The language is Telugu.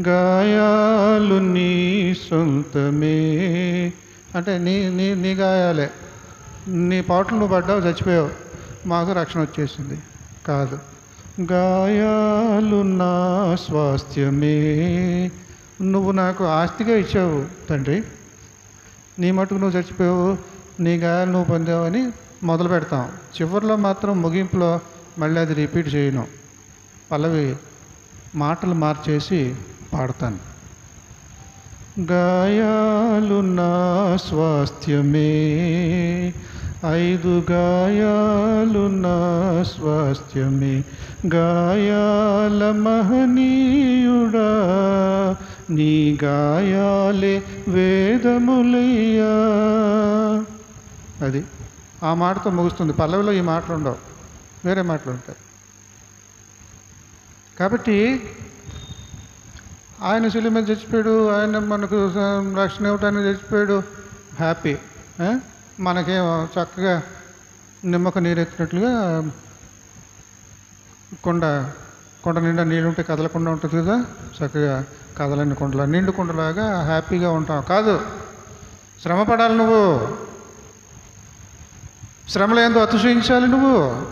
గాయాలు నీ సొంతమే. అంటే నీ నీ నీ గాయాలే. నీ పాటలు నువ్వు పడ్డావు చచ్చిపోయావు. మాకు రక్షణ వచ్చేసింది. కాదు. గాయాలు నా స్వాస్థ్యమే. నువ్వు నాకు ఆస్తిగా ఇచ్చావు తండ్రి. నీ మటుకు నువ్వు చచ్చిపోయావు నీ గాయాలు నువ్వు పొందావని మొదలు పెడతాం చివరిలో మాత్రం ముగింపులో మళ్ళీ అది రిపీట్ చేయను. పల్లవి మాటలు మార్చేసి పాడతాను. గాయాలు నా స్వాస్థ్యమే ఐదు గాయాలు నా స్వాస్థ్యమే. గాయాల మహనీయుడా నీ గాయాలే వేదములయ్యా. అది ఆ మాటతో ముగుస్తుంది. పల్లవిలో ఈ మాటలు ఉండవు వేరే మాటలు ఉంటాయి కాబట్టి ఆయన శిలి మీద చచ్చిపోయాడు ఆయన మనకు రక్షణ ఇవ్వడానికి చచ్చిపోయాడు. హ్యాపీ ఆ? మనకేం చక్కగా నిమ్మక నీరెత్తినట్లుగా కొండ కొండ నిండా నీళ్ళు ఉంటే కదలకుండా ఉంటుంది కదా? చక్కగా కదలని కొండలా నిండు కొండలాగా హ్యాపీగా ఉంటాం. కాదు శ్రమ పడాలి నువ్వు. శ్రమలు ఏందో అతిశయించాలి నువ్వు.